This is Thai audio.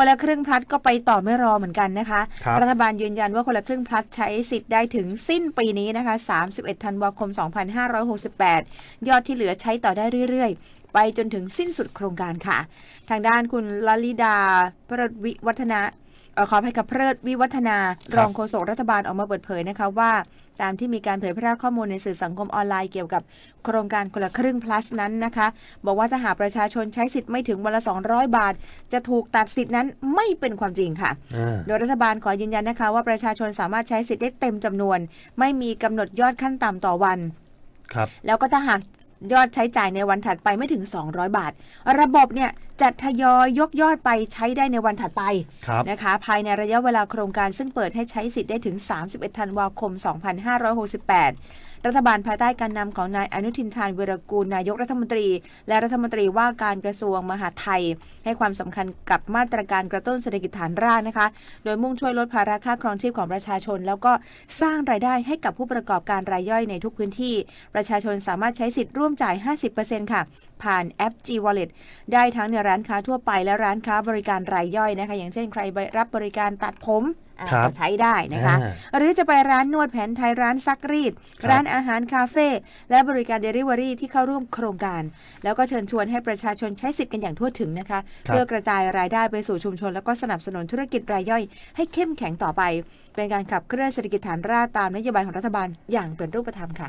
คนละครึ่งพลัดก็ไปต่อไม่รอเหมือนกันนะคะครับรัฐบาลยืนยันว่าคนละครึ่งพลัดใช้สิทธิ์ได้ถึงสิ้นปีนี้นะคะ 31 ธันวาคม 2568 ยอดที่เหลือใช้ต่อได้เรื่อยๆ ไปจนถึงสิ้นสุดโครงการค่ะ ทางด้านคุณลลิดาพระวิวัฒนะเอ่อ ขออภัยกับเพริดวิวัฒนาครับรองโฆษกรัฐบาลออกมาเปิดเผยนะคะว่า ตามที่มีการเผยแพร่ข้อมูลในสื่อสังคมออนไลน์เกี่ยวกับโครงการคนละครึ่ง plus นั้นนะคะ บอกว่าถ้าหากประชาชนใช้สิทธิ์ไม่ถึงวันละ 200 บาท จะถูกตัดสิทธิ์นั้นไม่เป็นความจริงค่ะอ่าโดยรัฐบาลขอยืนยันนะคะ ว่าประชาชนสามารถใช้สิทธิ์ได้เต็มจำนวน ไม่มีกำหนดยอดขั้นต่ำต่อวันครับแล้วก็ถ้าหากยอดใช้จ่ายในวันถัดไปไม่ถึง 200 บาท ระบบเนี่ย จะทยอยยกยอดไปใช้ได้ในวันถัดไปครับนะคะ ภายในระยะเวลาโครงการซึ่งเปิดให้ใช้สิทธิ์ได้ถึง 31 ธันวาคม 2568 รัฐบาลภายใต้การนำของนายอนุทินชาญวิรกูลนายกรัฐมนตรี และรัฐมนตรีว่าการกระทรวงมหาดไทย ให้ความสำคัญกับมาตรการกระตุ้นเศรษฐกิจฐานรากนะคะ โดยมุ่งช่วยลดภาระค่าครองชีพของประชาชน แล้วก็สร้างรายได้ให้กับผู้ประกอบการรายย่อยในทุกพื้นที่ ประชาชนสามารถใช้สิทธิ์ร่วมจ่าย 50%ค่ะผ่านแอป G Wallet ได้ทั้งในร้านค้าทั่วไปและร้านค้าบริการรายย่อยนะคะ อย่างเช่นใครไปรับบริการตัดผมอ่าครับก็ใช้ได้นะคะอ่าหรือจะไปร้านนวดแผนไทยร้านซักรีดครับร้านอาหารคาเฟ่และบริการ Delivery ที่เข้าร่วมโครงการ แล้วก็เชิญชวนให้ประชาชนใช้สิทธิ์กันอย่างทั่วถึงนะคะครับเพื่อกระจายรายได้ไปสู่ชุมชน แล้วก็สนับสนุนธุรกิจรายย่อย ให้เข้มแข็งต่อไป เป็นการขับเคลื่อนเศรษฐกิจฐานรากตามนโยบายของรัฐบาลอย่างเป็นรูปธรรมค่ะ